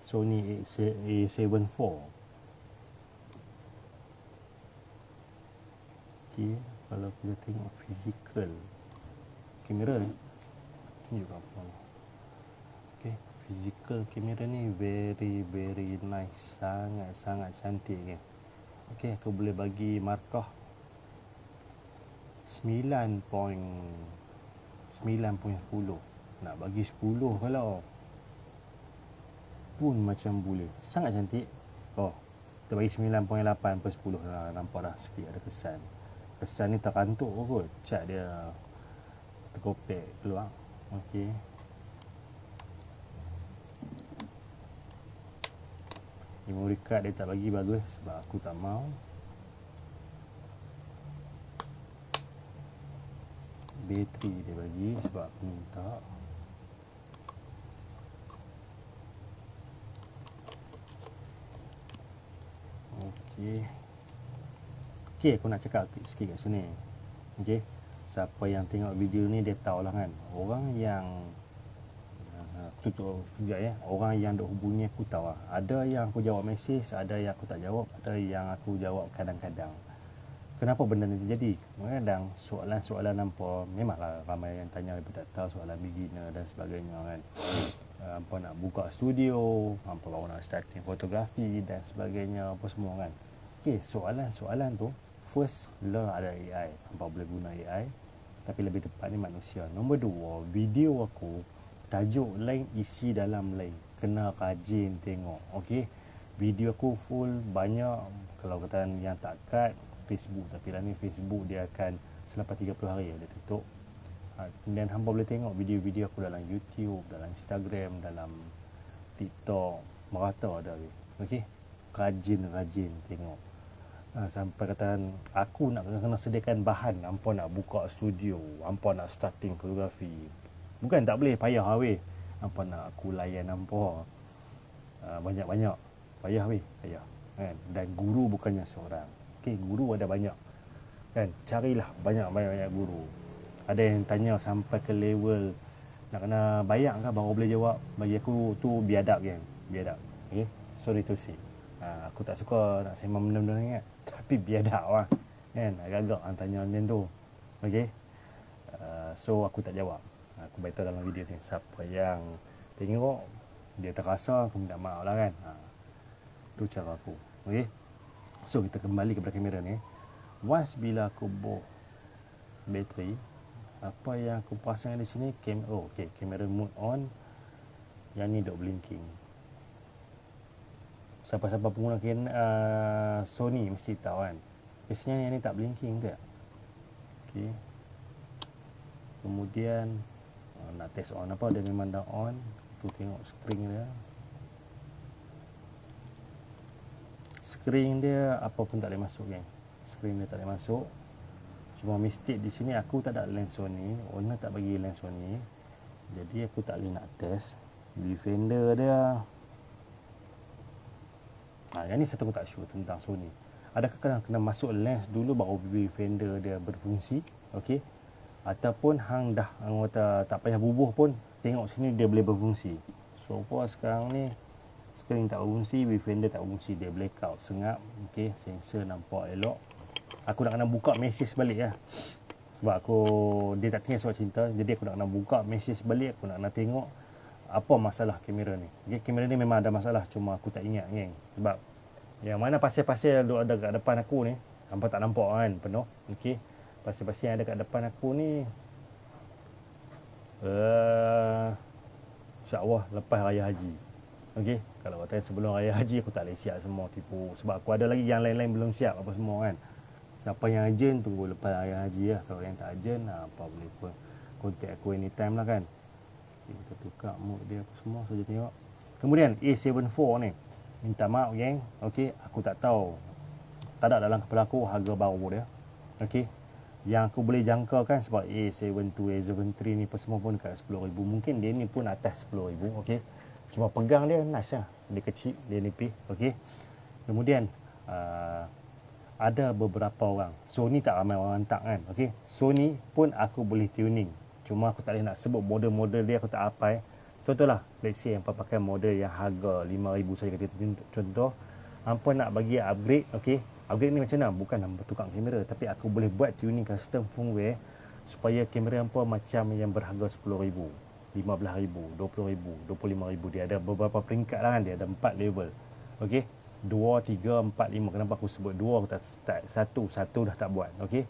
Sony A74. Okay, kalau kita tengok physical kamera ni, ni juga apa Okay, physical kamera ni very very nice, sangat sangat cantik kan. Okay, aku boleh bagi markah 9.9.10 nak bagi 10 kalau. Pun macam boleh sangat cantik. Oh kita bagi 9.8 per 10 lah. Nampak dah sikit ada kesan. Kesan ni terkantuk kot. Cat dia terkopek keluar. Ok memory card dia tak bagi bagus sebab aku tak mau. Bateri dia bagi sebab aku minta Okey. Okey, aku nak cakap sikit kat sini. Okey. Siapa yang tengok video ni dia tahulah kan. Orang yang uh, tutup sekejap ya. Orang yang duk hubungi aku tahu lah. Ada yang aku jawab mesej, ada yang aku tak jawab, ada yang aku jawab kadang-kadang. Kenapa benda ni terjadi? Kadang soalan-soalan nampak memanglah ramai yang tanya lebih tak tahu soalan beginner dan sebagainya kan. Apa nak buka studio, apa nak starting fotografi dan sebagainya apa semua kan. Okey, soalan-soalan tu first learn ada AI, apa boleh guna AI tapi lebih tepat ni manusia. Nombor dua, video aku tajuk lain isi dalam lain. Kena rajin tengok. Okey. Video aku full banyak kalau kata yang tak cut Facebook tapi lah ni Facebook dia akan selepas 30 hari dia tutup ha, kemudian hampa boleh tengok video-video aku dalam YouTube dalam Instagram dalam TikTok merata ada okey rajin-rajin tengok. Ha, sampai kata aku nak kena sediakan bahan. Hampa nak buka studio hampa nak starting fotografi. Bukan tak boleh payah weh hampa nak aku layan hampa ha, banyak-banyak. Payah weh payah kan? Dan guru bukannya seorang. Okey guru ada banyak kan? Carilah banyak-banyak guru. Ada yang tanya sampai ke level nak kena bayar ke baru boleh jawab. Bagi aku tu biadab kan biadab. Okey? Sorry to say ha, aku tak suka nak sembang benda-benda ni kan? Tapi biadab lah kan? Agak-agak orang tanya macam tu. Okey? Uh, so aku tak jawab. Aku beritahu dalam video ni. Siapa yang tengok dia terasa aku minta maaf lah kan? Ha, tu cara aku. Okey? So kita kembali kepada kamera ni. Once bila aku bawa bateri, apa yang aku pasang di sini cam oh okey kamera mode on. Yang ni dok blinking. Siapa-siapa pengguna uh, Sony mesti tahu kan. Biasanya yang ni tak blinking ke? Okey. Kemudian uh, nak test on apa dia memang dah on. Tu tengok screen dia. screen dia apa pun tak boleh masuk kan screen dia tak boleh masuk cuma mistake di sini aku tak ada lens Sony owner tak bagi lens Sony jadi aku tak boleh nak test defender dia yang ni saya tengok tak sure tentang Sony. Adakah kena, kena masuk lens dulu baru defender dia berfungsi? Ok ataupun hang dah hang kata tak payah bubuh pun tengok sini dia boleh berfungsi. So apa sekarang ni? Screen tak berfungsi viewfinder tak berfungsi dia blackout sengap. Okey sensor nampak elok. Aku nak kena buka mesej balik lah sebab aku dia tak tinggal surat cinta jadi aku nak kena buka mesej balik aku nak kena tengok apa masalah kamera ni. Okey kamera ni memang ada masalah cuma aku tak ingat kan sebab yang mana pasir-pasir ada ada kat depan aku ni hampa tak nampak kan penuh okey pasir-pasir yang ada kat depan aku ni uh, insyaAllah lepas raya haji Okey, kalau kata sebelum raya haji aku tak boleh siap semua tipu sebab aku ada lagi yang lain-lain belum siap apa semua kan. Siapa yang urgent tunggu lepas raya haji lah. Kalau yang tak urgent apa boleh pun contact aku anytime lah kan. Kita tukar mood dia apa semua saja tengok. Kemudian A74 ni. Minta maaf geng. Okey, aku tak tahu. Tak ada dalam kepala aku harga baru dia. Okey. Yang aku boleh jangkakan sebab A72, A73 ni apa semua pun kat 10,000. Mungkin dia ni pun atas 10,000. Okey. Cuma pegang dia nice lah. Dia kecil, dia nipis. Okey. Kemudian uh, ada beberapa orang. Sony tak ramai orang tak kan. Okey. Sony pun aku boleh tuning. Cuma aku tak boleh nak sebut model-model dia aku tak apa Contohlah, let's say hampa pakai model yang harga 5000 saja kata contoh. Hampa nak bagi upgrade, okey. Upgrade ni macam mana? Bukan hampa tukar kamera tapi aku boleh buat tuning custom firmware supaya kamera hampa macam yang berharga 10000, 15000, 20000, 25000 dia ada beberapa peringkat lah kan dia ada empat level. Okey. Dua, tiga, empat, lima. Kenapa aku sebut dua, aku tak start. Satu, satu dah tak buat. Okey.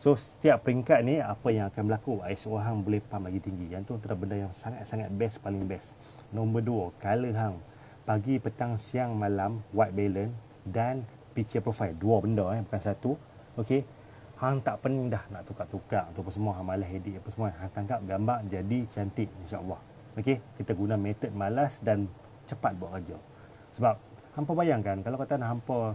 So setiap peringkat ni apa yang akan berlaku ISO hang boleh pump lagi tinggi. Yang tu antara benda yang sangat-sangat best paling best. Nombor dua, color hang. Pagi, petang, siang, malam, white balance dan picture profile. Dua benda eh, bukan satu. Okey. Hang tak pening dah nak tukar-tukar tu apa semua hang malas edit apa semua. Hang tangkap gambar jadi cantik insya-Allah. Okey, kita guna metod malas dan cepat buat kerja. Sebab hampa bayangkan kalau kata hampa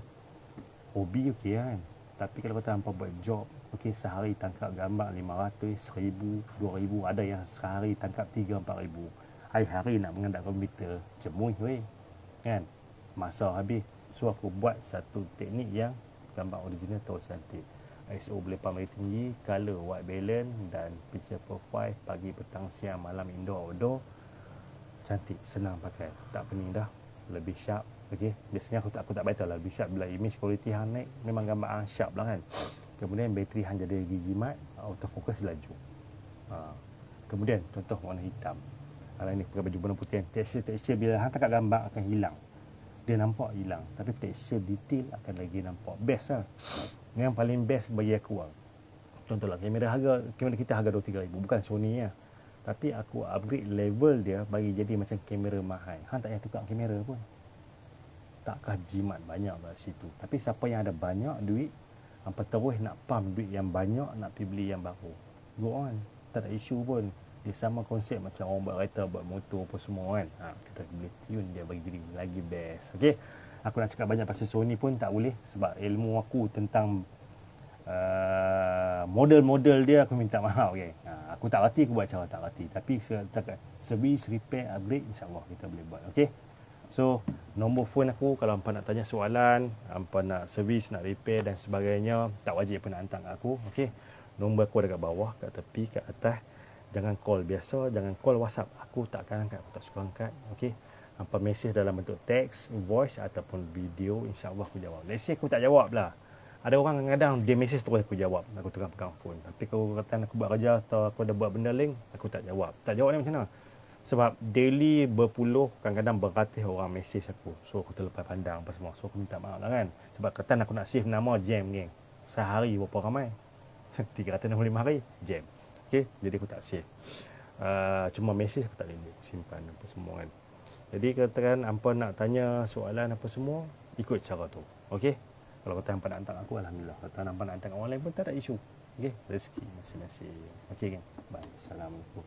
hobi okey kan. Tapi kalau kata hampa buat job Okey, sehari tangkap gambar 500, 1000, 2000, ada yang sehari tangkap 3 4000. Hari-hari nak mengendap komputer, jemuih weh. Kan? Masa habis. So aku buat satu teknik yang gambar original tu cantik. ISO boleh pamer tinggi, color white balance dan picture profile pagi, petang, siang, malam, indoor, outdoor. Cantik, senang pakai. Tak pening dah. Lebih sharp. Okey, biasanya aku tak aku tak baca lah sharp bila image quality hang naik memang gambar hang sharp lah kan. Kemudian bateri hang jadi lagi jimat, autofocus laju. Ha. Kemudian contoh warna hitam. Kalau ini pakai baju warna putih, texture texture bila hang tangkap gambar akan hilang. Dia nampak hilang, tapi texture detail akan lagi nampak best lah. Yang paling best bagi aku lah. Contohlah kamera harga kamera kita harga 2 ribu bukan Sony ya. Tapi aku upgrade level dia bagi jadi macam kamera mahal. Hang tak payah tukar kamera pun. Takkah jimat banyak kat situ. Tapi siapa yang ada banyak duit Hampa terus nak pump duit yang banyak nak pergi beli yang baru. Go on. Tak ada isu pun. Dia sama konsep macam orang buat kereta, buat motor apa semua kan. Ha, kita boleh tune dia bagi diri lagi best. Okay. Aku nak cakap banyak pasal Sony pun tak boleh. Sebab ilmu aku tentang uh, model-model dia aku minta maaf. Okay. Ha, aku tak reti aku buat cara tak reti. Tapi setakat service, repair, upgrade insyaAllah kita boleh buat. Okay. So, nombor phone aku kalau hampa nak tanya soalan, hampa nak servis, nak repair dan sebagainya, tak wajib pun nak hantar kat aku. Okey. Nombor aku ada kat bawah, kat tepi, kat atas. Jangan call biasa, jangan call WhatsApp. Aku tak akan angkat, aku tak suka angkat. Okey. Hampa mesej dalam bentuk teks, voice ataupun video, insya-Allah aku jawab. Let's say aku tak jawab lah. Ada orang kadang-kadang dia mesej terus aku jawab. Aku tengah pegang phone. Tapi kalau kata aku buat kerja atau aku ada buat benda link, aku tak jawab. Tak jawab ni macam mana? Sebab daily berpuluh kadang-kadang beratus orang mesej aku. So aku terlepas pandang apa semua. So aku minta maaf lah kan. Sebab kata aku nak save nama jam geng. Sehari berapa ramai? 365 hari jam. Okay? jadi aku tak save. Uh, cuma mesej aku tak boleh simpan apa semua kan. Jadi katakan apa nak tanya soalan apa semua ikut cara tu. Okay? kalau kata hampa nak hantar aku Alhamdulillah. Kata hampa nak hantar orang lain pun tak ada isu. Okay? rezeki masing-masing. Ok geng. Bye. Assalamualaikum